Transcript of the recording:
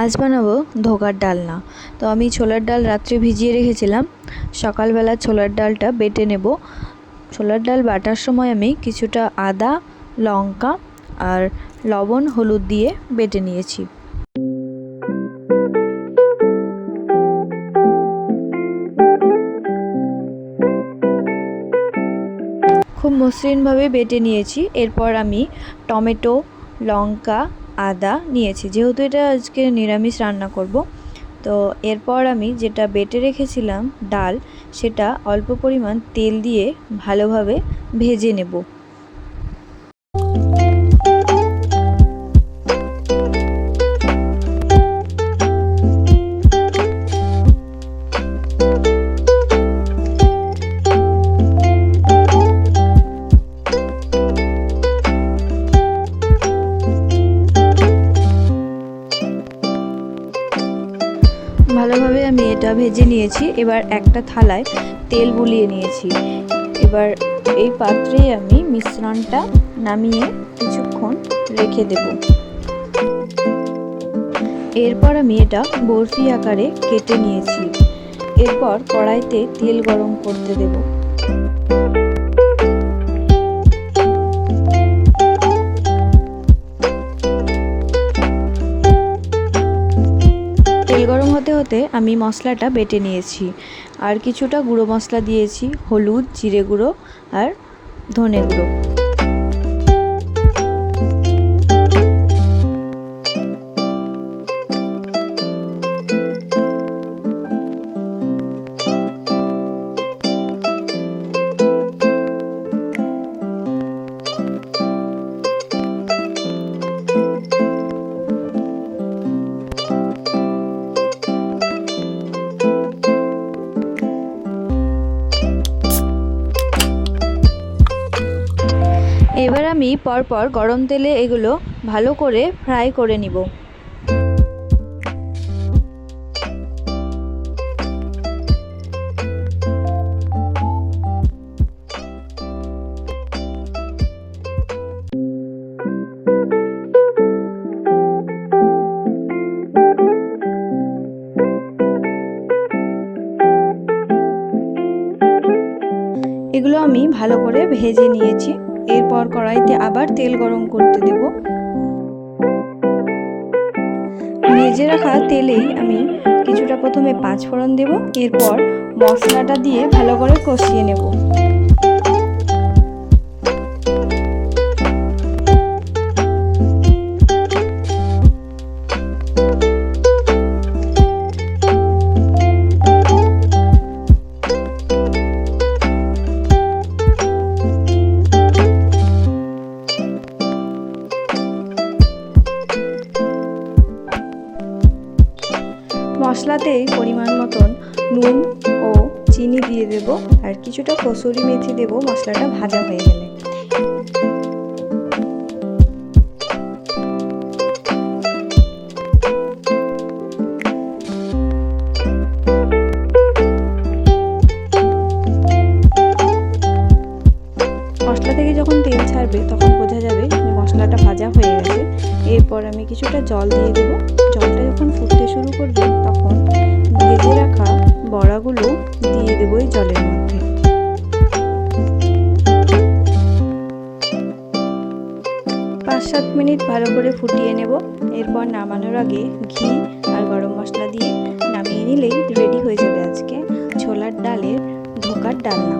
আজ বানাবো ধোকার ডালনা। তো আমি ছোলার ডাল রাত্রে ভিজিয়ে রেখেছিলাম। সকালবেলা ছোলার ডালটা বেটে নেব। ছোলার ডাল বাটার সময় আমি কিছুটা আদা, লঙ্কা আর লবণ, হলুদ দিয়ে বেটে নিয়েছি। খুব মসৃণভাবে বেটে নিয়েছি। এরপর আমি টমেটো, লঙ্কা আদা নিয়েছি। যেহেতু এটা আজকে নিরামিষ রান্না করব, তো এরপর আমি যেটা বেটে রেখেছিলাম, ডাল, সেটা অল্প পরিমাণ তেল দিয়ে ভালোভাবে ভেজে নেব। ভালোভাবে আমি এটা ভেজে নিয়েছি। এবার একটা থালায় তেল বুলিয়ে নিয়েছি। এবার এই পাত্রে আমি মিশ্রণটা নামিয়ে কিছুক্ষণ রেখে দেব। এরপর আমি এটা বরফি আকারে কেটে নিয়েছি। এরপর কড়াইতে তেল গরম করতে দেবো। হতে আমি মশলাটা বেটে নিয়েছি। আর কিছুটা গুঁড়ো মশলা দিয়েছি, হলুদ, জিরে গুঁড়ো আর ধনে গুঁড়ো। এবার আমি পরপর গরম তেলে এগুলো ভালো করে ফ্রাই করে নিব। এগুলো আমি ভালো করে ভেজে নিয়েছি। এরপর কড়াইতে আবার তেল গরম করতে দেব। ভেজে রাখা তেলেই আমি কিছুটা প্রথমে পাঁচ ফোড়ন দেব, এরপর মশলাটা দিয়ে ভালো করে কষিয়ে নেব। মশলাতে পরিমাণ মতন নুন ও চিনি দিয়ে দেব আর কিছুটা কসুরি মেথি দেব মশলাটা ভাজা হয়ে গেলে। মশলা থেকে যখন তেল ছাড়বে তখন বোঝা যাবে মশলাটা ভাজা হয়ে গেছে। এরপর আমি কিছুটা জল দিয়ে দেবো। জলটা যখন ফুটতে শুরু করবে, তখন ভেজে রাখা বড়াগুলো দিয়ে দেবো এই জলের মধ্যে। পাঁচ সাত মিনিট ভালো করে ফুটিয়ে নেব। এরপর নামানোর আগে ঘি আর গরম মশলা দিয়ে নামিয়ে নিলেই রেডি হয়ে যাবে আজকে ছোলার ডালের ধোকার ডালনা।